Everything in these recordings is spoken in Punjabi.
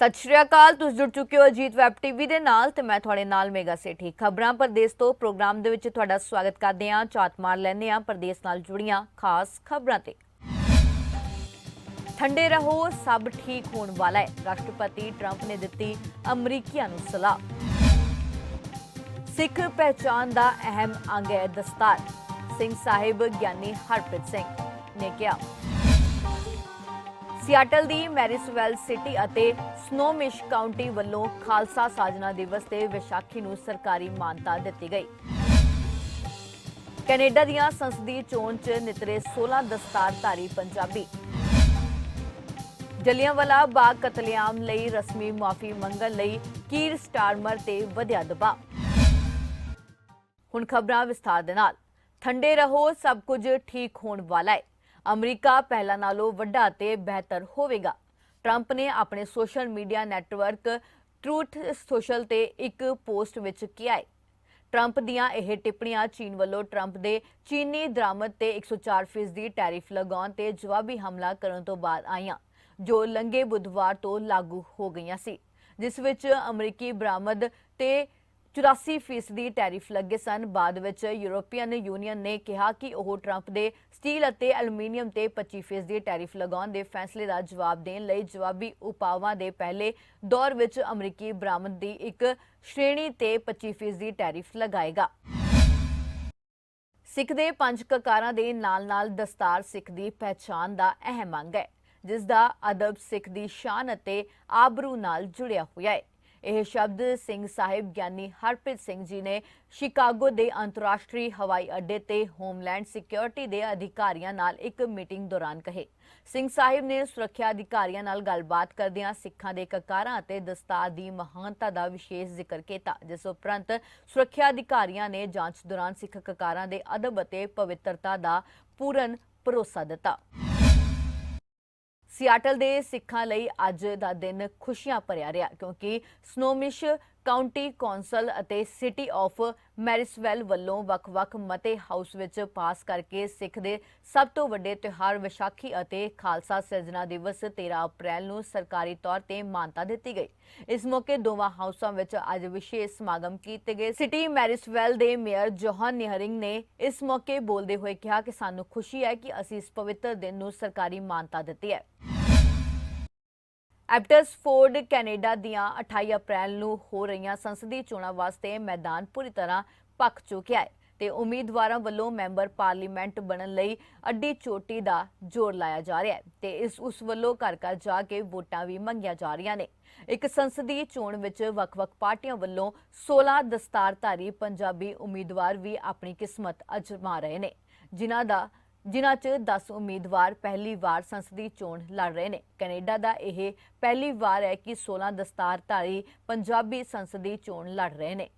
ਸਤਿ ਸ਼੍ਰੀ ਅਕਾਲ, ਤੁਸੀਂ ਜੁੜ ਚੁੱਕੇ ਹੋ ਅਜੀਤ ਵੈਬ ਟੀਵੀ ਦੇ ਨਾਲ ਤੇ ਮੈਂ ਤੁਹਾਡੇ ਨਾਲ ਮੇਗਾ ਸੇਠੀ। ਖਬਰਾਂ ਪ੍ਰਦੇਸ਼ ਤੋਂ ਪ੍ਰੋਗਰਾਮ ਦੇ ਵਿੱਚ ਤੁਹਾਡਾ ਸਵਾਗਤ ਕਰਦੇ ਹਾਂ ਚਾਤ ਮਾਰ ਲੈਂਦੇ ਹਾਂ, ਪ੍ਰਦੇਸ਼ ਨਾਲ ਜੁੜੀਆਂ ਖਾਸ ਖਬਰਾਂ ਤੇ। ਠੰਡੇ ਰਹੋ, ਸਭ ਠੀਕ ਹੋਣ ਵਾਲਾ ਹੈ, ਰਾਸ਼ਟਰਪਤੀ ਟਰੰਪ ਨੇ ਦਿੱਤੀ ਅਮਰੀਕੀਆਂ ਨੂੰ ਸਲਾਹ। ਸਿੱਖ ਪਹਿਚਾਨ ਦਾ ਅਹਿਮ ਅੰਗ ਹੈ ਦਸਤਾਰ, ਸਿੰਘ ਸਾਹਿਬ ਗਿਆਨੀ ਹਰਪ੍ਰੀਤ ਸਿੰਘ ਨੇ ਕਿਹਾ। ਸਿਆਟਲ ਦੀ ਮੈਰਿਸਵੈਲ ਸਿਟੀ ਅਤੇ ਸਨੋਮਿਸ਼ ਕਾਉਂਟੀ ਵੱਲੋਂ ਖਾਲਸਾ ਸਾਜਨਾ ਦਿਵਸ ਤੇ ਵਿਸਾਖੀ ਨੂੰ ਸਰਕਾਰੀ ਮਾਨਤਾ ਦਿੱਤੀ ਗਈ। ਕੈਨੇਡਾ ਦੀਆਂ ਸੰਸਦੀ ਚੋਣ 'ਚ ਨਿਤਰੇ 16 ਦਸਤਾਰਧਾਰੀ ਪੰਜਾਬੀ। ਜਲਿਆਂਵਾਲਾ ਬਾਗ ਕਤਲੇਆਮ ਲਈ ਰਸਮੀ ਮਾਫੀ ਮੰਗਣ ਲਈ ਕੀਰ ਸਟਾਰਮਰ ਤੇ ਵਧਿਆ ਦਬਾਅ। ਹੁਣ ਖਬਰਾਂ ਵਿਸਥਾਰ ਦੇ ਨਾਲ। ਠੰਡੇ ਰਹੋ, ਸਭ ਕੁਝ ਠੀਕ ਹੋਣ ਵਾਲਾ ਹੈ। ਅਮਰੀਕਾ ਪਹਿਲਾਂ ਨਾਲੋਂ ਵੱਡਾ ਤੇ ਬਿਹਤਰ ਹੋਵੇਗਾ। ਟਰੰਪ ਨੇ ਆਪਣੇ social media network Truth Social ਤੇ ਇੱਕ ਪੋਸਟ ਵਿੱਚ ਕਿਹਾ ਹੈ। ਟਰੰਪ ਦੀਆਂ ਇਹ ਟਿੱਪਣੀਆਂ ਚੀਨ ਵੱਲੋਂ ਟਰੰਪ ਦੇ ਚੀਨੀ ਦਰਾਮਦ ਤੇ 104% ਦੀ ਟੈਰਿਫ ਲਗਾਉਣ ਤੇ ਜਵਾਬੀ ਹਮਲਾ ਕਰਨ ਤੋਂ ਬਾਅਦ ਆਈਆਂ, ਜੋ ਲੰਗੇ ਬੁੱਧਵਾਰ ਤੋਂ ਲਾਗੂ ਹੋ ਗਈਆਂ ਸੀ, ਜਿਸ ਵਿੱਚ ਅਮਰੀਕੀ ਬਰਾਮਦ ਤੇ 84% ਦੀ ਟੈਰਿਫ ਲੱਗੇ ਸਨ। ਬਾਅਦ ਵਿੱਚ ਯੂਰੋਪੀਅਨ ਯੂਨੀਅਨ ਨੇ ਕਿਹਾ ਕਿ ਉਹ ਟਰੰਪ ਦੇ ਸਟੀਲ ਅਤੇ ਐਲੂਮੀਨੀਅਮ ਤੇ 25% ਦੀ ਟੈਰਿਫ ਲਗਾਉਣ ਦੇ ਫੈਸਲੇ ਦਾ ਜਵਾਬ ਦੇਣ ਲਈ ਜਵਾਬੀ ਉਪਾਵਾਂ ਦੇ ਪਹਿਲੇ ਦੌਰ ਵਿੱਚ ਅਮਰੀਕੀ ਬਰਾਮਦ ਦੀ ਇੱਕ ਸ਼੍ਰੇਣੀ ਤੇ 25% ਦੀ ਟੈਰਿਫ ਲਗਾਏਗਾ। ਸਿੱਖ ਦੇ ਪੰਜ ਕਕਾਰਾਂ ਦੇ ਨਾਲ-ਨਾਲ ਦਸਤਾਰ ਸਿੱਖ ਦੀ ਪਹਿਚਾਨ ਦਾ ਅਹਿਮ ਅੰਗ ਹੈ, ਜਿਸ ਦਾ ਅਦਬ ਸਿੱਖ ਦੀ ਸ਼ਾਨ ਅਤੇ ਆਬਰੂ ਨਾਲ ਜੁੜਿਆ ਹੋਇਆ ਹੈ। ਇਹ ਸ਼ਬਦ ਸਿੰਘ ਸਾਹਿਬ ਗਿਆਨੀ ਹਰਪ੍ਰੀਤ ਸਿੰਘ ਜੀ ਨੇ ਸ਼ਿਕਾਗੋ ਦੇ ਅੰਤਰਰਾਸ਼ਟਰੀ ਹਵਾਈ ਅੱਡੇ ਤੇ ਹੋਮਲੈਂਡ ਸਿਕਿਉਰਿਟੀ ਦੇ ਅਧਿਕਾਰੀਆਂ ਨਾਲ ਇੱਕ ਮੀਟਿੰਗ ਦੌਰਾਨ ਕਹੇ। ਸਿੰਘ ਸਾਹਿਬ ਨੇ ਸੁਰੱਖਿਆ ਅਧਿਕਾਰੀਆਂ ਨਾਲ ਗੱਲਬਾਤ ਕਰਦਿਆਂ ਸਿੱਖਾਂ ਦੇ ਕਕਾਰਾਂ ਅਤੇ ਦਸਤਾਰ ਦੀ ਮਹਾਨਤਾ ਦਾ ਵਿਸ਼ੇਸ਼ ਜ਼ਿਕਰ ਕੀਤਾ, ਜਿਸ ਉਪਰੰਤ ਸੁਰੱਖਿਆ ਅਧਿਕਾਰੀਆਂ ਨੇ ਜਾਂਚ ਦੌਰਾਨ ਸਿੱਖ ਕਕਾਰਾਂ ਦੇ ਅਦਬ ਅਤੇ ਪਵਿੱਤਰਤਾ ਦਾ ਪੂਰਨ ਭਰੋਸਾ ਦਿੱਤਾ। ਸਿਆਟਲ ਦੇ ਸਿੱਖਾਂ ਲਈ ਅੱਜ ਦਾ ਦਿਨ ਖੁਸ਼ੀਆਂ ਭਰਿਆ ਰਿਹਾ ਕਿਉਂਕਿ ਸਨੋਮਿਸ਼ ਕਾਉਂਟੀ ਕੌਂਸਲ ਅਤੇ ਸਿਟੀ ਆਫ ਮੈਰਿਸਵੈਲ ਵੱਲੋਂ ਵੱਖ-ਵੱਖ ਮਤੇ ਹਾਊਸ ਵਿੱਚ ਪਾਸ ਕਰਕੇ ਸਿੱਖ ਦੇ ਸਭ ਤੋਂ ਵੱਡੇ ਤਿਉਹਾਰ ਵਿਸਾਖੀ ਅਤੇ ਖਾਲਸਾ ਸਿਰਜਣਾ ਦਿਵਸ 13 ਅਪ੍ਰੈਲ ਨੂੰ ਸਰਕਾਰੀ ਤੌਰ ਤੇ ਮਾਨਤਾ ਦਿੱਤੀ ਗਈ। ਇਸ ਮੌਕੇ ਦੋਵਾਂ ਹਾਊਸਾਂ ਵਿੱਚ ਅੱਜ ਵਿਸ਼ੇਸ਼ ਸਮਾਗਮ ਕੀਤੇ ਗਏ। ਸਿਟੀ ਮੈਰਿਸਵੈਲ ਦੇ ਮੇਅਰ ਜੋਹਨ ਨਿਹਰਿੰਗ ਨੇ ਇਸ ਮੌਕੇ ਬੋਲਦੇ ਹੋਏ ਕਿਹਾ ਕਿ ਸਾਨੂੰ ਖੁਸ਼ੀ ਹੈ ਕਿ ਅਸੀਂ ਇਸ ਪਵਿੱਤਰ ਦਿਨ ਨੂੰ ਸਰਕਾਰੀ ਮਾਨਤਾ ਦਿੱਤੀ ਹੈ। ਐਪਟਸਫੋਰਡ ਕੈਨੇਡਾ ਦੀਆਂ 28 ਅਪ੍ਰੈਲ ਨੂੰ ਹੋ ਰਹੀਆਂ ਸੰਸਦੀ ਚੋਣਾਂ ਵਾਸਤੇ ਮੈਦਾਨ ਪੂਰੀ ਤਰ੍ਹਾਂ ਪੱਕ ਚੁੱਕਿਆ ਹੈ ਤੇ ਉਮੀਦਵਾਰਾਂ ਵੱਲੋਂ ਮੈਂਬਰ ਪਾਰਲੀਮੈਂਟ ਬਣਨ ਲਈ ਅੱਡੀ ਚੋਟੀ ਦਾ ਜ਼ੋਰ ਲਾਇਆ ਜਾ ਰਿਹਾ ਹੈ ਤੇ ਇਸ ਉਸ ਵੱਲੋਂ ਘਰ ਘਰ ਜਾ ਕੇ ਵੋਟਾਂ ਵੀ ਮੰਗੀਆਂ ਜਾ ਰਹੀਆਂ ਨੇ। ਇੱਕ ਸੰਸਦੀ ਚੋਣ ਵਿੱਚ ਵੱਖ-ਵੱਖ ਪਾਰਟੀਆਂ ਵੱਲੋਂ 16 ਦਸਤਾਰਧਾਰੀ ਪੰਜਾਬੀ ਉਮੀਦਵਾਰ ਵੀ ਆਪਣੀ ਕਿਸਮਤ ਅਜਮਾ ਰਹੇ ਨੇ, ਜਿਨ੍ਹਾਂ ਦਾ ਜਿਨ੍ਹਾਂ 'ਚ 10 ਉਮੀਦਵਾਰ ਪਹਿਲੀ ਵਾਰ ਸੰਸਦੀ ਚੋਣ ਲੜ ਰਹੇ ਨੇ। ਕੈਨੇਡਾ ਦਾ ਇਹ ਪਹਿਲੀ ਵਾਰ ਹੈ ਕਿ 16 ਦਸਤਾਰਧਾਰੀ ਪੰਜਾਬੀ ਸੰਸਦੀ ਚੋਣ ਲੜ ਰਹੇ ਨੇ।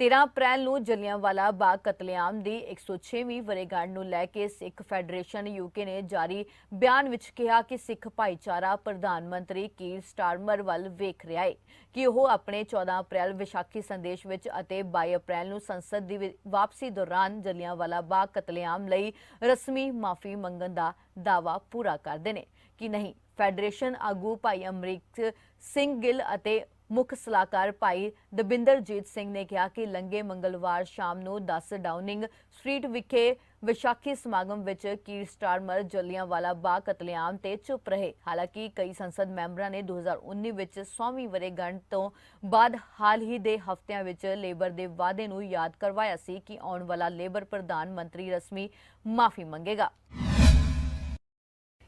13 ਅਪ੍ਰੈਲ ਨੂੰ ਜਲਿਆਂਵਾਲਾ ਬਾਗ ਕਤਲੇਆਮ ਦੀ 106ਵੀਂ ਵਰੇਗੰਢ ਨੂੰ ਲੈ ਕੇ ਸਿੱਖ ਫੈਡਰੇਸ਼ਨ ਯੂਕੇ ਨੇ ਜਾਰੀ ਬਿਆਨ ਵਿੱਚ ਕਿਹਾ ਕਿ ਸਿੱਖ ਭਾਈਚਾਰਾ ਪ੍ਰਧਾਨ ਮੰਤਰੀ ਕੀਰ ਸਟਾਰਮਰ ਵੱਲ ਵੇਖ ਰਿਹਾ ਹੈ ਕਿ ਉਹ ਆਪਣੇ 14 ਅਪ੍ਰੈਲ ਵਿਸਾਖੀ ਸੰਦੇਸ਼ ਵਿੱਚ ਅਤੇ 22 ਅਪ੍ਰੈਲ ਨੂੰ ਸੰਸਦ ਦੀ ਵਾਪਸੀ ਦੌਰਾਨ ਜਲਿਆਂਵਾਲਾ ਬਾਗ ਕਤਲੇਆਮ ਲਈ ਰਸਮੀ ਮਾਫੀ ਮੰਗਣ ਦਾ ਦਾਅਵਾ ਪੂਰਾ ਕਰਦੇ ਨੇ ਕਿ ਨਹੀਂ, ਫੈਡਰੇਸ਼ਨ ਆਗੂ ਭਾਈ ਅਮਰੀਕ ਸਿੰਘ ਗਿੱਲ ਅਤੇ ਮੁੱਖ ਸਲਾਹਕਾਰ ਭਾਈ ਦਬਿੰਦਰਜੀਤ ਸਿੰਘ ਨੇ ਕਿਹਾ ਕਿ ਲੰਗੇ ਮੰਗਲਵਾਰ ਸ਼ਾਮ ਨੂੰ 10 ਡਾਊਨਿੰਗ ਸਟਰੀਟ ਵਿਖੇ ਵਿਸਾਖੀ ਸਮਾਗਮ ਵਿੱਚ ਕੀਰ ਸਟਾਰਮਰ ਜਲਿਆਂਵਾਲਾ ਬਾਗ ਕਤਲੇਆਮ ਤੇ ਚੁੱਪ ਰਹੇ। ਹਾਲਾਂਕਿ ਕਈ ਸੰਸਦ ਮੈਂਬਰਾਂ ਨੇ 2019 ਵਿੱਚ 100ਵੀਂ ਵਰੇਗੰਢ ਤੋਂ ਬਾਅਦ ਹਾਲ ਹੀ ਦੇ ਹਫ਼ਤਿਆਂ ਵਿੱਚ ਲੇਬਰ ਦੇ ਵਾਅਦੇ ਨੂੰ ਯਾਦ ਕਰਵਾਇਆ ਸੀ ਕਿ ਆਉਣ ਵਾਲਾ ਲੇਬਰ ਪ੍ਰਧਾਨ ਮੰਤਰੀ ਰਸਮੀ ਮਾਫੀ ਮੰਗੇਗਾ।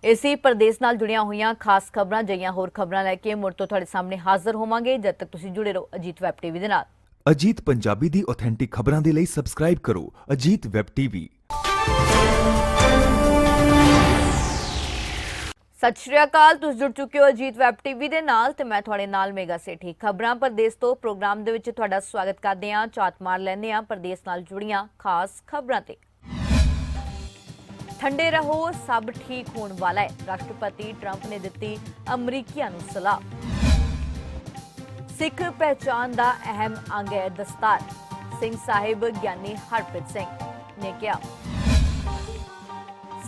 ਇਸੇ ਪ੍ਰਦੇਸ਼ ਨਾਲ ਜੁੜੀਆਂ ਹੋਈਆਂ ਖਾਸ ਖਬਰਾਂ ਜਈਆਂ ਹੋਰ ਖਬਰਾਂ ਲੈ ਕੇ ਮੁੜ ਤੋਂ ਤੁਹਾਡੇ ਸਾਹਮਣੇ ਹਾਜ਼ਰ ਹੋਵਾਂਗੇ। ਜਦ ਤੱਕ ਤੁਸੀਂ ਜੁੜੇ ਰਹੋ ਅਜੀਤ ਵੈਬ ਟੀਵੀ ਦੇ ਨਾਲ। ਅਜੀਤ ਪੰਜਾਬੀ ਦੀ ਆਥੈਂਟਿਕ ਖਬਰਾਂ ਦੇ ਲਈ ਸਬਸਕ੍ਰਾਈਬ ਕਰੋ ਅਜੀਤ ਵੈਬ ਟੀਵੀ। ਸਤਿ ਸ਼੍ਰੀ ਅਕਾਲ ਤੁਸੀਂ ਜੁੜ ਚੁੱਕੇ ਹੋ ਅਜੀਤ ਵੈਬ ਟੀਵੀ ਦੇ ਨਾਲ ਤੇ ਮੈਂ ਤੁਹਾਡੇ ਨਾਲ ਮੇਗਾ ਸੇਠੀ। ਖਬਰਾਂ ਪ੍ਰਦੇਸ਼ ਤੋਂ ਪ੍ਰੋਗਰਾਮ ਦੇ ਵਿੱਚ ਤੁਹਾਡਾ ਸਵਾਗਤ ਕਰਦੇ ਹਾਂ ਚਾਤ ਮਾਰ ਲੈਂਦੇ ਹਾਂ ਪ੍ਰਦੇਸ਼ ਨਾਲ ਜੁੜੀਆਂ ਖਾਸ ਖਬਰਾਂ ਤੇ। ਠੰਡੇ ਰਹੋ, ਸਭ ਠੀਕ ਹੋਣ ਵਾਲਾ ਹੈ। ਰਾਸ਼ਟਰਪਤੀ ਟਰੰਪ ਨੇ ਦਿੱਤੀ ਅਮਰੀਕੀਆਂ ਨੂੰ ਸਲਾਹ। ਸਿੱਖ ਪਹਿਚਾਨ ਦਾ ਅਹਿਮ ਅੰਗ ਹੈ ਦਸਤਾਰ। ਸਿੰਘ ਸਾਹਿਬ ਗਿਆਨੀ ਹਰਪ੍ਰੀਤ ਸਿੰਘ ਨੇ ਕਿਹਾ।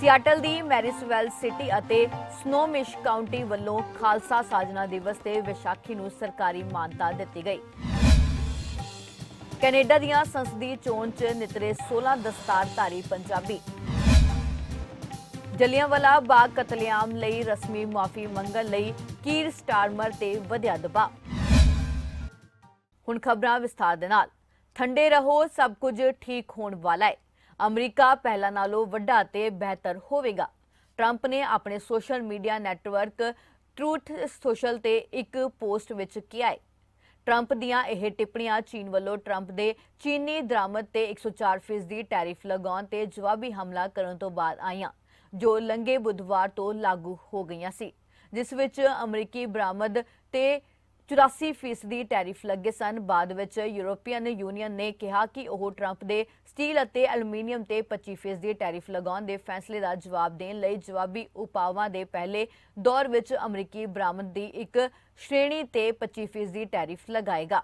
ਸਿਆਟਲ ਦੀ ਮੈਰਿਸਵੈਲ ਸਿਟੀ ਅਤੇ ਸਨੋਮਿਸ਼ ਕਾਉਂਟੀ ਵੱਲੋਂ ਖਾਲਸਾ ਸਾਜਨਾ ਦਿਵਸ ਤੇ ਵਿਸਾਖੀ ਨੂੰ ਸਰਕਾਰੀ ਮਾਨਤਾ ਦਿੱਤੀ ਗਈ। ਕੈਨੇਡਾ ਦੀਆਂ ਸੰਸਦੀ ਚੋਣ 'ਚ ਨਿਤਰੇ 16 ਦਸਤਾਰਧਾਰੀ ਪੰਜਾਬੀ। ਜਲਿਆਂਵਾਲਾ ਬਾਗ ਕਤਲੇਆਮ ਲਈ ਰਸਮੀ ਮਾਫੀ ਮੰਗਣ ਲਈ ਕੀਰ ਸਟਾਰਮਰ ਤੇ ਵਧਿਆ ਦਬਾਅ। ਹੁਣ ਖਬਰਾਂ ਵਿਸਥਾਰ ਦੇ ਨਾਲ। ਠੰਡੇ ਰਹੋ, ਸਭ ਕੁਝ ਠੀਕ ਹੋਣ ਵਾਲਾ ਹੈ। ਅਮਰੀਕਾ ਪਹਿਲਾਂ ਨਾਲੋਂ ਵੱਡਾ ਤੇ ਬਿਹਤਰ ਹੋਵੇਗਾ। ਟਰੰਪ ਨੇ ਆਪਣੇ social media network Truth Social ਤੇ ਇੱਕ ਪੋਸਟ ਵਿੱਚ ਕਿਹਾ ਹੈ। ਟਰੰਪ ਦੀਆਂ ਇਹ ਟਿੱਪਣੀਆਂ ਚੀਨ ਵੱਲੋਂ ਟਰੰਪ ਦੇ ਚੀਨੀ ਦਰਾਮਦ ਤੇ 104% ਦੀ ਟੈਰਿਫ ਲਗਾਉਣ ਤੇ ਜਵਾਬੀ ਹਮਲਾ ਕਰਨ ਤੋਂ ਬਾਅਦ ਆਈਆਂ। ਜੋ ਲੰਗੇ ਬੁੱਧਵਾਰ ਤੋਂ ਲਾਗੂ ਹੋ ਗਈਆਂ ਸੀ, ਜਿਸ ਵਿੱਚ ਅਮਰੀਕੀ ਬਰਾਮਦ ਤੇ 84% ਦੀ ਟੈਰਿਫ ਲੱਗੇ ਸਨ। ਬਾਅਦ ਵਿੱਚ ਯੂਰੋਪੀਅਨ ਯੂਨੀਅਨ ਨੇ ਕਿਹਾ ਕਿ ਉਹ ਟਰੰਪ ਦੇ ਸਟੀਲ ਅਤੇ ਐਲੂਮੀਨੀਅਮ ਤੇ 25% ਦੀ ਟੈਰਿਫ ਲਗਾਉਣ ਦੇ ਫੈਸਲੇ ਦਾ ਜਵਾਬ ਦੇਣ ਲਈ ਜਵਾਬੀ ਉਪਾਵਾਂ ਦੇ ਪਹਿਲੇ ਦੌਰ ਵਿੱਚ ਅਮਰੀਕੀ ਬਰਾਮਦ ਦੀ ਇੱਕ ਸ਼੍ਰੇਣੀ ਤੇ 25% ਦੀ ਟੈਰਿਫ ਲਗਾਏਗਾ।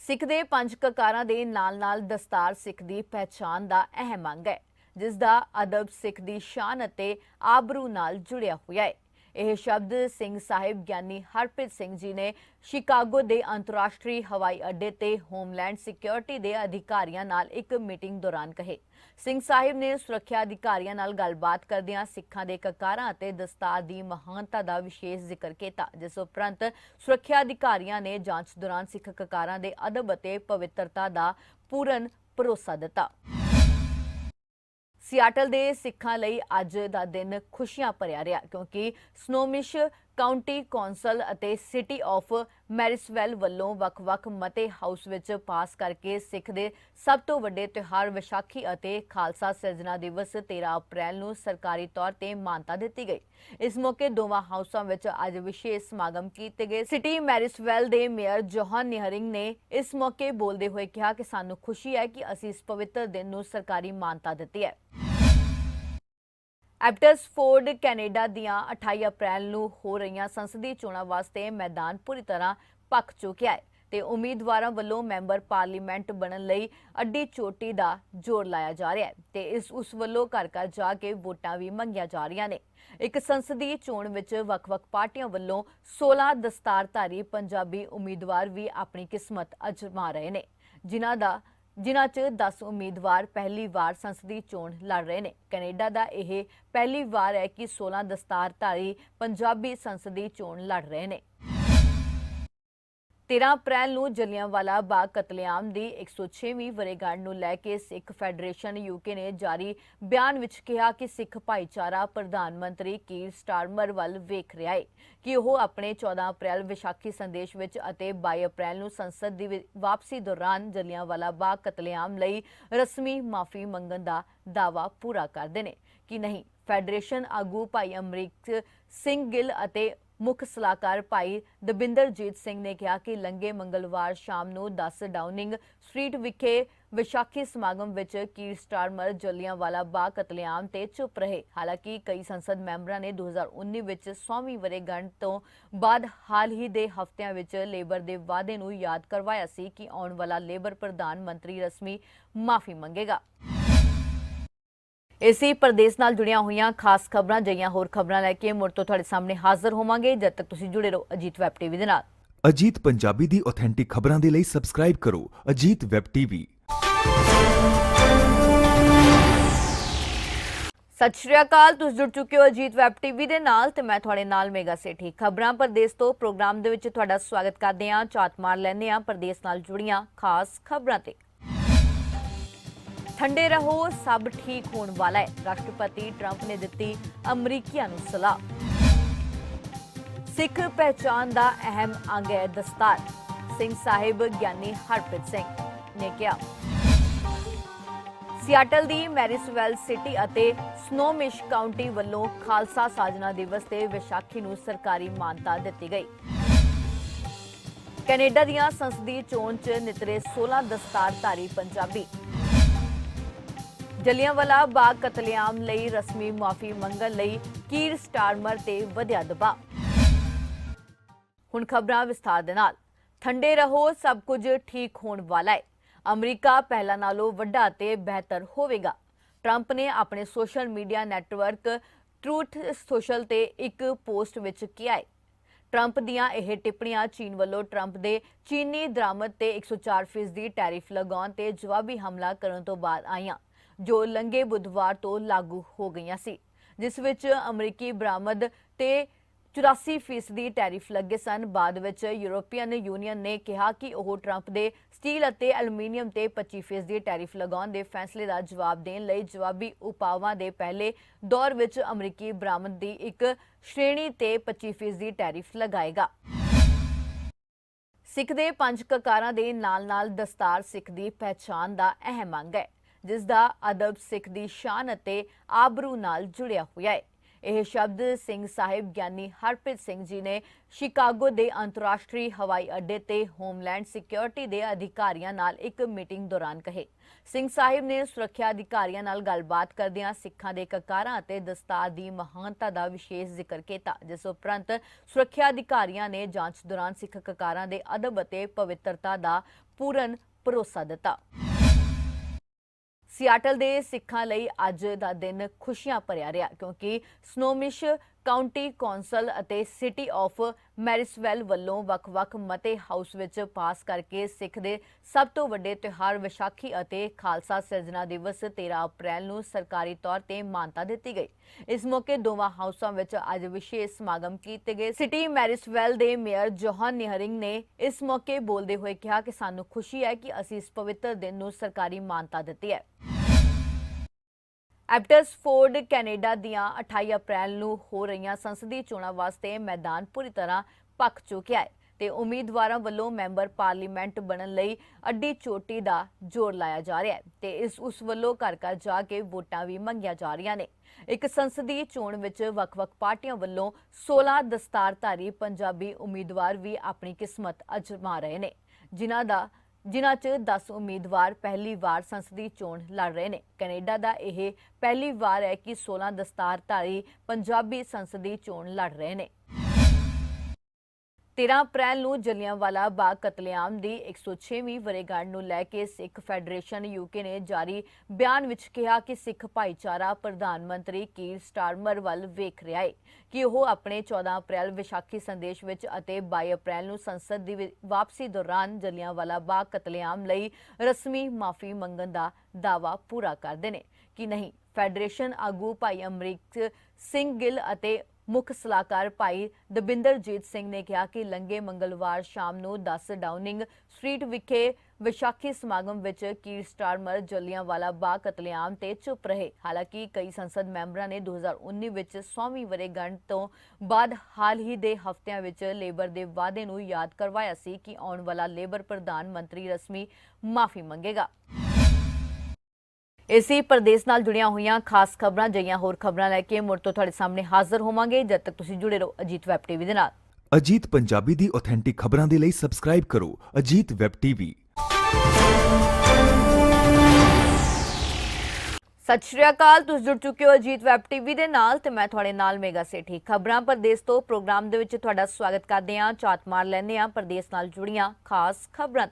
ਸਿੱਖ ਦੇ ਪੰਜ ਕਕਾਰਾਂ ਦੇ ਨਾਲ-ਨਾਲ ਦਸਤਾਰ ਸਿੱਖ ਦੀ ਪਹਿਚਾਨ ਦਾ ਅਹਿਮ ਅੰਗ ਹੈ। ਜਿਸ ਦਾ ਅਦਬ, ਸਿੱਖ ਦੀ ਸ਼ਾਨ ਅਤੇ ਆਬਰੂ ਨਾਲ ਜੁੜਿਆ ਹੋਇਆ ਹੈ। ਇਹ ਸ਼ਬਦ ਸਿੰਘ ਸਾਹਿਬ ਗਿਆਨੀ ਹਰਪ੍ਰੀਤ ਸਿੰਘ ਜੀ ਨੇ ਸ਼ਿਕਾਗੋ ਦੇ ਅੰਤਰਰਾਸ਼ਟਰੀ ਹਵਾਈ ਅੱਡੇ ਤੇ ਹੋਮਲੈਂਡ ਸਿਕਿਉਰਿਟੀ ਦੇ ਅਧਿਕਾਰੀਆਂ ਨਾਲ ਇੱਕ ਮੀਟਿੰਗ ਦੌਰਾਨ ਕਹੇ। ਸਿੰਘ ਸਾਹਿਬ ਨੇ ਸੁਰੱਖਿਆ ਅਧਿਕਾਰੀਆਂ ਨਾਲ ਗੱਲਬਾਤ ਕਰਦਿਆਂ ਸਿੱਖਾਂ ਦੇ ਕਕਾਰਾਂ ਅਤੇ ਦਸਤਾਰ ਦੀ ਮਹਾਨਤਾ ਦਾ ਵਿਸ਼ੇਸ਼ ਜ਼ਿਕਰ ਕੀਤਾ, ਜਿਸ ਉਪਰੰਤ ਸੁਰੱਖਿਆ ਅਧਿਕਾਰੀਆਂ ਨੇ ਜਾਂਚ ਦੌਰਾਨ ਸਿੱਖ ਕਕਾਰਾਂ ਦੇ ਅਦਬ ਅਤੇ ਪਵਿੱਤਰਤਾ ਦਾ ਪੂਰਨ ਭਰੋਸਾ ਦਿੱਤਾ। ਸਿਆਟਲ ਦੇ ਸਿੱਖਾਂ ਲਈ ਅੱਜ ਦਾ ਦਿਨ ਖੁਸ਼ੀਆਂ ਭਰਿਆ ਰਿਹਾ ਕਿਉਂਕਿ ਸਨੋਮਿਸ਼ ਕਾਉਂਟੀ ਕੌਂਸਲ ਅਤੇ ਸਿਟੀ ਆਫ ਮੈਰਿਸਵੈਲ ਵੱਲੋਂ ਵੱਖ-ਵੱਖ ਮਤੇ ਹਾਊਸ ਵਿੱਚ ਪਾਸ ਕਰਕੇ ਸਿੱਖ ਦੇ ਸਭ ਤੋਂ ਵੱਡੇ ਤਿਉਹਾਰ ਵਿਸਾਖੀ ਅਤੇ ਖਾਲਸਾ ਸਿਰਜਣਾ ਦਿਵਸ 13 ਅਪ੍ਰੈਲ ਨੂੰ ਸਰਕਾਰੀ ਤੌਰ ਤੇ ਮਾਨਤਾ ਦਿੱਤੀ ਗਈ। ਇਸ ਮੌਕੇ ਦੋਵਾਂ ਹਾਊਸਾਂ ਵਿੱਚ ਅੱਜ ਵਿਸ਼ੇਸ਼ ਸਮਾਗਮ ਕੀਤੇ ਗਏ। ਸਿਟੀ ਮੈਰਿਸਵੈਲ ਦੇ ਮੇਅਰ ਜੋਹਨ ਨਿਹਰਿੰਗ ਨੇ ਇਸ ਮੌਕੇ ਬੋਲਦੇ ਹੋਏ ਕਿਹਾ ਕਿ ਸਾਨੂੰ ਖੁਸ਼ੀ ਹੈ ਕਿ ਅਸੀਂ ਇਸ ਪਵਿੱਤਰ ਦਿਨ ਨੂੰ ਸਰਕਾਰੀ ਮਾਨਤਾ ਦਿੱਤੀ ਹੈ। ਐਪਟਸਫੋਰਡ ਕੈਨੇਡਾ ਦੀਆਂ 28 ਅਪ੍ਰੈਲ ਨੂੰ ਹੋ ਰਹੀਆਂ ਸੰਸਦੀ ਚੋਣਾਂ ਵਾਸਤੇ ਮੈਦਾਨ ਪੂਰੀ ਤਰ੍ਹਾਂ ਪੱਕ ਚੁੱਕਿਆ ਹੈ ਤੇ ਉਮੀਦਵਾਰਾਂ ਵੱਲੋਂ ਮੈਂਬਰ ਪਾਰਲੀਮੈਂਟ ਬਣਨ ਲਈ ਅੱਡੀ ਚੋਟੀ ਦਾ ਜ਼ੋਰ ਲਾਇਆ ਜਾ ਰਿਹਾ ਹੈ ਤੇ ਇਸ ਉਸ ਵੱਲੋਂ ਘਰ ਘਰ ਜਾ ਕੇ ਵੋਟਾਂ ਵੀ ਮੰਗੀਆਂ ਜਾ ਰਹੀਆਂ ਨੇ। ਇੱਕ ਸੰਸਦੀ ਚੋਣ ਵਿੱਚ ਵੱਖ-ਵੱਖ ਪਾਰਟੀਆਂ ਵੱਲੋਂ 16 ਦਸਤਾਰਧਾਰੀ ਪੰਜਾਬੀ ਉਮੀਦਵਾਰ ਵੀ ਆਪਣੀ ਕਿਸਮਤ ਅਜਮਾ ਰਹੇ ਨੇ, ਜਿਨ੍ਹਾਂ ਦਾ ਜਿਨ੍ਹਾਂ 'ਚ 10 ਉਮੀਦਵਾਰ ਪਹਿਲੀ ਵਾਰ ਸੰਸਦੀ ਚੋਣ ਲੜ ਰਹੇ ਨੇ। ਕੈਨੇਡਾ ਦਾ ਇਹ ਪਹਿਲੀ ਵਾਰ ਹੈ ਕਿ 16 ਦਸਤਾਰਧਾਰੀ ਪੰਜਾਬੀ ਸੰਸਦੀ ਚੋਣ ਲੜ ਰਹੇ ਨੇ। 13 ਅਪ੍ਰੈਲ ਨੂੰ ਜਲਿਆਂਵਾਲਾ ਬਾਗ ਕਤਲੇਆਮ ਦੀ 106ਵੀਂ ਵਰ੍ਹੇਗੰਢ ਨੂੰ ਲੈ ਕੇ ਸਿੱਖ ਫੈਡਰੇਸ਼ਨ ਯੂਕੇ ਨੇ ਜਾਰੀ ਬਿਆਨ ਵਿੱਚ ਕਿਹਾ ਕਿ ਸਿੱਖ ਭਾਈਚਾਰਾ ਪ੍ਰਧਾਨ ਮੰਤਰੀ ਕੀਰ ਸਟਾਰਮਰ ਵੱਲ ਵੇਖ ਰਿਹਾ ਹੈ ਕਿ ਉਹ ਆਪਣੇ 14 ਅਪ੍ਰੈਲ ਵਿਸਾਖੀ ਸੰਦੇਸ਼ ਵਿੱਚ ਅਤੇ 22 ਅਪ੍ਰੈਲ ਨੂੰ ਸੰਸਦ ਦੀ ਵਾਪਸੀ ਦੌਰਾਨ ਜਲਿਆਂਵਾਲਾ ਬਾਗ ਕਤਲੇਆਮ ਲਈ ਰਸਮੀ ਮਾਫੀ ਮੰਗਣ ਦਾ ਦਾਅਵਾ ਪੂਰਾ ਕਰਦੇ ਨੇ। ਕਿ ਨਹੀਂ, ਫੈਡਰੇਸ਼ਨ ਆਗੂ ਭਾਈ ਅਮਰੀਕ ਸਿੰਘ ਗਿੱਲ ਅਤੇ ਮੁੱਖ ਸਲਾਹਕਾਰ ਭਾਈ ਦਬਿੰਦਰਜੀਤ ਸਿੰਘ ਨੇ ਕਿਹਾ ਕਿ ਲੰਗੇ ਮੰਗਲਵਾਰ ਸ਼ਾਮ ਨੂੰ 10 ਡਾਊਨਿੰਗ ਸਟਰੀਟ ਵਿਖੇ ਵਿਸਾਖੀ ਸਮਾਗਮ ਵਿੱਚ ਕੀਰ ਸਟਾਰਮਰ ਜਲਿਆਂਵਾਲਾ ਬਾਗ ਕਤਲੇਆਮ ਤੇ ਚੁੱਪ ਰਹੇ। ਹਾਲਾਂਕਿ ਕਈ ਸੰਸਦ ਮੈਂਬਰਾਂ ਨੇ 2019 ਵਿੱਚ 100ਵੀਂ ਵਰੇਗੰਢ ਤੋਂ ਬਾਅਦ ਹਾਲ ਹੀ ਦੇ ਹਫ਼ਤਿਆਂ ਵਿੱਚ ਲੇਬਰ ਦੇ ਵਾਅਦੇ ਨੂੰ ਯਾਦ ਕਰਵਾਇਆ ਸੀ ਕਿ ਆਉਣ ਵਾਲਾ ਲੇਬਰ ਪ੍ਰਧਾਨ ਮੰਤਰੀ ਰਸਮੀ ਮਾਫੀ ਮੰਗੇਗਾ। ਇਸੇ ਪ੍ਰਦੇਸ਼ ਨਾਲ ਜੁੜੀਆਂ ਹੋਈਆਂ ਖਾਸ ਖਬਰਾਂ ਜਈਆਂ ਹੋਰ ਖਬਰਾਂ ਲੈ ਕੇ ਮੁੜ ਤੋਂ ਤੁਹਾਡੇ ਸਾਹਮਣੇ ਹਾਜ਼ਰ ਹੋਵਾਂਗੇ। ਜਦ ਤੱਕ ਤੁਸੀਂ ਜੁੜੇ ਰਹੋ ਅਜੀਤ ਵੈਬ ਟੀਵੀ ਦੇ ਨਾਲ। ਅਜੀਤ ਪੰਜਾਬੀ ਦੀ ਆਥੈਂਟਿਕ ਖਬਰਾਂ ਦੇ ਲਈ ਸਬਸਕ੍ਰਾਈਬ ਕਰੋ ਅਜੀਤ ਵੈਬ ਟੀਵੀ। ਸਤਿ ਸ਼੍ਰੀ ਅਕਾਲ ਤੁਸੀਂ ਜੁੜ ਚੁੱਕੇ ਹੋ ਅਜੀਤ ਵੈਬ ਟੀਵੀ ਦੇ ਨਾਲ ਤੇ ਮੈਂ ਤੁਹਾਡੇ ਨਾਲ ਮੇਗਾ ਸੇਠੀ। ਖਬਰਾਂ ਪ੍ਰਦੇਸ਼ ਤੋਂ ਪ੍ਰੋਗਰਾਮ ਦੇ ਵਿੱਚ ਤੁਹਾਡਾ ਸਵਾਗਤ ਕਰਦੇ ਹਾਂ ਝਾਤ ਮਾਰ ਲੈਂਦੇ ਹਾਂ ਪ੍ਰਦੇਸ਼ ਨਾਲ ਜੁੜੀਆਂ ਖਾਸ ਖਬਰਾਂ ਤੇ। ਠੰਡੇ ਰਹੋ, ਸਭ ਠੀਕ ਹੋਣ ਵਾਲਾ ਹੈ। ਰਾਸ਼ਟਰਪਤੀ ਟਰੰਪ ਨੇ ਦਿੱਤੀ ਅਮਰੀਕੀਆਂ ਨੂੰ ਸਲਾਹ। ਸਿੱਖ ਪਹਿਚਾਨ ਦਾ ਅਹਿਮ ਅੰਗ ਹੈ ਦਸਤਾਰ। ਸਿੰਘ ਸਾਹਿਬ ਗਿਆਨੀ ਹਰਪ੍ਰੀਤ ਸਿੰਘ ਨੇ ਕਿਹਾ। ਸਿਆਟਲ ਦੀ ਮੈਰਿਸਵੈਲ ਸਿਟੀ ਅਤੇ ਸਨੋਮਿਸ਼ ਕਾਉਂਟੀ ਵੱਲੋਂ ਖਾਲਸਾ ਸਾਜਨਾ ਦਿਵਸ ਤੇ ਵਿਸਾਖੀ ਨੂੰ ਸਰਕਾਰੀ ਮਾਨਤਾ ਦਿੱਤੀ ਗਈ। ਕੈਨੇਡਾ ਦੀਆਂ ਸੰਸਦੀ ਚੋਣ 'ਚ ਨਿਤਰੇ 16 ਦਸਤਾਰਧਾਰੀ ਪੰਜਾਬੀ। ਜਲਿਆਂਵਾਲਾ ਬਾਗ ਕਤਲੇਆਮ ਲਈ ਰਸਮੀ ਮਾਫੀ ਮੰਗਣ ਲਈ ਕੀਰ ਸਟਾਰਮਰ ਤੇ ਵਧਿਆ ਦਬਾਅ। ਹੁਣ ਖਬਰਾਂ ਵਿਸਥਾਰ ਦੇ ਨਾਲ। ਠੰਡੇ ਰਹੋ, ਸਭ ਕੁਝ ਠੀਕ ਹੋਣ ਵਾਲਾ ਹੈ। ਅਮਰੀਕਾ ਪਹਿਲਾਂ ਨਾਲੋਂ ਵੱਡਾ ਤੇ ਬਿਹਤਰ ਹੋਵੇਗਾ। ਟਰੰਪ ਨੇ ਆਪਣੇ social media network Truth Social ਤੇ ਇੱਕ ਪੋਸਟ ਵਿੱਚ ਕਿਹਾ ਹੈ। ਟਰੰਪ ਦੀਆਂ ਇਹ ਟਿੱਪਣੀਆਂ ਚੀਨ ਵੱਲੋਂ ਟਰੰਪ ਦੇ ਚੀਨੀ ਦਰਾਮਦ ਤੇ 104% ਦੀ ਟੈਰਿਫ ਲਗਾਉਣ ਤੇ ਜਵਾਬੀ ਹਮਲਾ ਕਰਨ ਤੋਂ ਬਾਅਦ ਆਈਆਂ। ਜੋ ਲੰਗੇ ਬੁੱਧਵਾਰ ਤੋਂ ਲਾਗੂ ਹੋ ਗਈਆਂ ਸੀ, ਜਿਸ ਵਿੱਚ ਅਮਰੀਕੀ ਬਰਾਮਦ ਤੇ 84% ਦੀ ਟੈਰਿਫ ਲੱਗੇ ਸਨ। ਬਾਅਦ ਵਿੱਚ ਯੂਰੋਪੀਅਨ ਯੂਨੀਅਨ ਨੇ ਕਿਹਾ ਕਿ ਉਹ ਟਰੰਪ ਦੇ ਸਟੀਲ ਅਤੇ ਐਲੂਮੀਨੀਅਮ ਤੇ 25% ਦੀ ਟੈਰਿਫ ਲਗਾਉਣ ਦੇ ਫੈਸਲੇ ਦਾ ਜਵਾਬ ਦੇਣ ਲਈ ਜਵਾਬੀ ਉਪਾਵਾਂ ਦੇ ਪਹਿਲੇ ਦੌਰ ਵਿੱਚ ਅਮਰੀਕੀ ਬਰਾਮਦ ਦੀ ਇੱਕ ਸ਼੍ਰੇਣੀ ਤੇ 25% ਦੀ ਟੈਰਿਫ ਲਗਾਏਗਾ। ਸਿੱਖ ਦੇ ਪੰਜ ਕਕਾਰਾਂ ਦੇ ਨਾਲ-ਨਾਲ ਦਸਤਾਰ ਸਿੱਖ ਦੀ ਪਹਿਚਾਨ ਦਾ ਅਹਿਮ ਅੰਗ ਹੈ। ਜਿਸ ਦਾ ਅਦਬ, ਸਿੱਖ ਦੀ ਸ਼ਾਨ ਅਤੇ ਆਬਰੂ ਨਾਲ ਜੁੜਿਆ ਹੋਇਆ ਹੈ। ਇਹ ਸ਼ਬਦ ਸਿੰਘ ਸਾਹਿਬ ਗਿਆਨੀ ਹਰਪ੍ਰੀਤ ਸਿੰਘ ਜੀ ਨੇ ਸ਼ਿਕਾਗੋ ਦੇ ਅੰਤਰਰਾਸ਼ਟਰੀ ਹਵਾਈ ਅੱਡੇ ਤੇ ਹੋਮਲੈਂਡ ਸਿਕਿਉਰਿਟੀ ਦੇ ਅਧਿਕਾਰੀਆਂ ਨਾਲ ਇੱਕ ਮੀਟਿੰਗ ਦੌਰਾਨ ਕਹੇ। ਸਿੰਘ ਸਾਹਿਬ ਨੇ ਸੁਰੱਖਿਆ ਅਧਿਕਾਰੀਆਂ ਨਾਲ ਗੱਲਬਾਤ ਕਰਦਿਆਂ ਸਿੱਖਾਂ ਦੇ ਕਕਾਰਾਂ ਅਤੇ ਦਸਤਾਰ ਦੀ ਮਹਾਨਤਾ ਦਾ ਵਿਸ਼ੇਸ਼ ਜ਼ਿਕਰ ਕੀਤਾ, ਜਿਸ ਉਪਰੰਤ ਸੁਰੱਖਿਆ ਅਧਿਕਾਰੀਆਂ ਨੇ ਜਾਂਚ ਦੌਰਾਨ ਸਿੱਖ ਕਕਾਰਾਂ ਦੇ ਅਦਬ ਅਤੇ ਪਵਿੱਤਰਤਾ ਦਾ ਪੂਰਨ ਭਰੋਸਾ ਦਿੱਤਾ। ਸਿਆਟਲ ਦੇ ਸਿੱਖਾਂ ਲਈ ਅੱਜ ਦਾ ਦਿਨ ਖੁਸ਼ੀਆਂ ਭਰਿਆ ਰਿਹਾ ਕਿਉਂਕਿ ਸਨੋਮਿਸ਼ ਕਾਉਂਟੀ ਕੌਂਸਲ ਅਤੇ ਸਿਟੀ ਆਫ ਮੈਰਿਸਵੈਲ ਵੱਲੋਂ ਵੱਖ-ਵੱਖ ਮਤੇ ਹਾਊਸ ਵਿੱਚ ਪਾਸ ਕਰਕੇ ਸਿੱਖ ਦੇ ਸਭ ਤੋਂ ਵੱਡੇ ਤਿਉਹਾਰ ਵਿਸਾਖੀ ਅਤੇ ਖਾਲਸਾ ਸਿਰਜਣਾ ਦਿਵਸ 13 ਅਪ੍ਰੈਲ ਨੂੰ ਸਰਕਾਰੀ ਤੌਰ ਤੇ ਮਾਨਤਾ ਦਿੱਤੀ ਗਈ। ਇਸ ਮੌਕੇ ਦੋਵਾਂ ਹਾਊਸਾਂ ਵਿੱਚ ਅੱਜ ਵਿਸ਼ੇਸ਼ ਸਮਾਗਮ ਕੀਤੇ ਗਏ। ਸਿਟੀ ਮੈਰਿਸਵੈਲ ਦੇ ਮੇਅਰ ਜੋਹਨ ਨਿਹਰਿੰਗ ਨੇ ਇਸ ਮੌਕੇ ਬੋਲਦੇ ਹੋਏ ਕਿਹਾ ਕਿ ਸਾਨੂੰ ਖੁਸ਼ੀ ਹੈ ਕਿ ਅਸੀਂ ਇਸ ਪਵਿੱਤਰ ਦਿਨ ਨੂੰ ਸਰਕਾਰੀ ਮਾਨਤਾ ਦਿੱਤੀ ਹੈ। ਐਬਟਸਫੋਰਡ ਕੈਨੇਡਾ ਦੀਆਂ 28 ਅਪ੍ਰੈਲ ਨੂੰ ਹੋ ਰਹੀਆਂ ਸੰਸਦੀ ਚੋਣਾਂ ਵਾਸਤੇ ਮੈਦਾਨ ਪੂਰੀ ਤਰ੍ਹਾਂ ਪੱਕ ਚੁੱਕਿਆ ਹੈ ਤੇ ਉਮੀਦਵਾਰਾਂ ਵੱਲੋਂ ਮੈਂਬਰ ਪਾਰਲੀਮੈਂਟ ਬਣਨ ਲਈ ਅੱਡੀ ਚੋਟੀ ਦਾ ਜ਼ੋਰ ਲਾਇਆ ਜਾ ਰਿਹਾ ਹੈ ਤੇ ਇਸ ਉਸ ਵੱਲੋਂ ਘਰ ਘਰ ਜਾ ਕੇ ਵੋਟਾਂ ਵੀ ਮੰਗੀਆਂ ਜਾ ਰਹੀਆਂ ਨੇ। ਇੱਕ ਸੰਸਦੀ ਚੋਣ ਵਿੱਚ ਵੱਖ-ਵੱਖ ਪਾਰਟੀਆਂ ਵੱਲੋਂ 16 ਦਸਤਾਰਧਾਰੀ ਪੰਜਾਬੀ ਉਮੀਦਵਾਰ ਵੀ ਆਪਣੀ ਕਿਸਮਤ ਅਜਮਾ ਰਹੇ ਨੇ, ਜਿਨ੍ਹਾਂ ਦਾ ਜਿਨ੍ਹਾਂ 'ਚ 10 ਉਮੀਦਵਾਰ ਪਹਿਲੀ ਵਾਰ ਸੰਸਦੀ ਚੋਣ ਲੜ ਰਹੇ ਨੇ। ਕੈਨੇਡਾ ਦਾ ਇਹ ਪਹਿਲੀ ਵਾਰ ਹੈ ਕਿ 16 ਦਸਤਾਰਧਾਰੀ ਪੰਜਾਬੀ ਸੰਸਦੀ ਚੋਣ ਲੜ ਰਹੇ ਨੇ। 13 ਅਪ੍ਰੈਲ ਨੂੰ ਜਲਿਆਂਵਾਲਾ ਬਾਗ ਕਤਲੇਆਮ ਦੀ 106ਵੀਂ ਵਰ੍ਹੇਗੰਢ ਨੂੰ ਲੈ ਕੇ ਸਿੱਖ ਫੈਡਰੇਸ਼ਨ ਯੂਕੇ ਨੇ ਜਾਰੀ ਬਿਆਨ ਵਿੱਚ ਕਿਹਾ ਕਿ ਸਿੱਖ ਭਾਈਚਾਰਾ ਪ੍ਰਧਾਨ ਮੰਤਰੀ ਕੀਰ ਸਟਾਰਮਰ ਵੱਲ ਵੇਖ ਰਿਹਾ ਹੈ ਕਿ ਉਹ ਆਪਣੇ 14 ਅਪ੍ਰੈਲ ਵਿਸਾਖੀ ਸੰਦੇਸ਼ ਵਿੱਚ ਅਤੇ 22 ਅਪ੍ਰੈਲ ਨੂੰ ਸੰਸਦ ਦੀ ਵਾਪਸੀ ਦੌਰਾਨ ਜਲਿਆਂਵਾਲਾ ਬਾਗ ਕਤਲੇਆਮ ਲਈ ਰਸਮੀ ਮਾਫੀ ਮੰਗਣ ਦਾ ਦਾਅਵਾ ਪੂਰਾ ਕਰਦੇ ਨੇ। ਕਿ ਨਹੀਂ, ਫੈਡਰੇਸ਼ਨ ਆਗੂ ਭਾਈ ਅਮਰੀਕ ਸਿੰਘ ਗਿੱਲ ਅਤੇ ਮੁੱਖ ਸਲਾਹਕਾਰ ਭਾਈ ਦਬਿੰਦਰਜੀਤ ਸਿੰਘ ਨੇ ਕਿਹਾ ਕਿ ਲੰਗੇ ਮੰਗਲਵਾਰ ਸ਼ਾਮ ਨੂੰ 10 ਡਾਊਨਿੰਗ ਸਟਰੀਟ ਵਿਖੇ ਵਿਸਾਖੀ ਸਮਾਗਮ ਵਿੱਚ ਕੀਰ ਸਟਾਰਮਰ ਜਲਿਆਂਵਾਲਾ ਬਾਗ ਕਤਲੇਆਮ ਤੇ ਚੁੱਪ ਰਹੇ। ਹਾਲਾਂਕਿ ਕਈ ਸੰਸਦ ਮੈਂਬਰਾਂ ਨੇ 2019 ਵਿੱਚ 100ਵੀਂ ਵਰ੍ਹੇਗੰਢ ਤੋਂ ਬਾਅਦ ਹਾਲ ਹੀ ਦੇ ਹਫ਼ਤਿਆਂ ਵਿੱਚ ਲੇਬਰ ਦੇ ਵਾਅਦੇ ਨੂੰ ਯਾਦ ਕਰਵਾਇਆ ਸੀ ਕਿ ਆਉਣ ਵਾਲਾ ਲੇਬਰ ਪ੍ਰਧਾਨ ਮੰਤਰੀ ਰਸਮੀ ਮਾਫੀ ਮੰਗੇਗਾ। ਇਸੇ ਪ੍ਰਦੇਸ਼ ਨਾਲ ਜੁੜੀਆਂ ਹੋਈਆਂ ਖਾਸ ਖਬਰਾਂ ਜਈਆਂ ਹੋਰ ਖਬਰਾਂ ਲੈ ਕੇ ਮੁੜ ਤੋਂ ਤੁਹਾਡੇ ਸਾਹਮਣੇ ਹਾਜ਼ਰ ਹੋਵਾਂਗੇ। ਜਦ ਤੱਕ ਤੁਸੀਂ ਜੁੜੇ ਰਹੋ ਅਜੀਤ ਵੈਬ ਟੀਵੀ ਦੇ ਨਾਲ। ਅਜੀਤ ਪੰਜਾਬੀ ਦੀ ਆਥੈਂਟਿਕ ਖਬਰਾਂ ਦੇ ਲਈ ਸਬਸਕ੍ਰਾਈਬ ਕਰੋ ਅਜੀਤ ਵੈਬ ਟੀਵੀ। ਸਤਿ ਸ਼੍ਰੀ ਅਕਾਲ ਤੁਸੀਂ ਜੁੜ ਚੁੱਕੇ ਹੋ ਅਜੀਤ ਵੈਬ ਟੀਵੀ ਦੇ ਨਾਲ ਤੇ ਮੈਂ ਤੁਹਾਡੇ ਨਾਲ ਮੇਗਾ ਸੇਠੀ। ਖਬਰਾਂ ਪ੍ਰਦੇਸ਼ ਤੋਂ ਪ੍ਰੋਗਰਾਮ ਦੇ ਵਿੱਚ ਤੁਹਾਡਾ ਸਵਾਗਤ ਕਰਦੇ ਹਾਂ ਝਾਤ ਮਾਰ ਲੈਂਦੇ ਹਾਂ ਪ੍ਰਦੇਸ਼ ਨਾਲ ਜੁੜੀਆਂ ਖਾਸ ਖਬਰਾਂ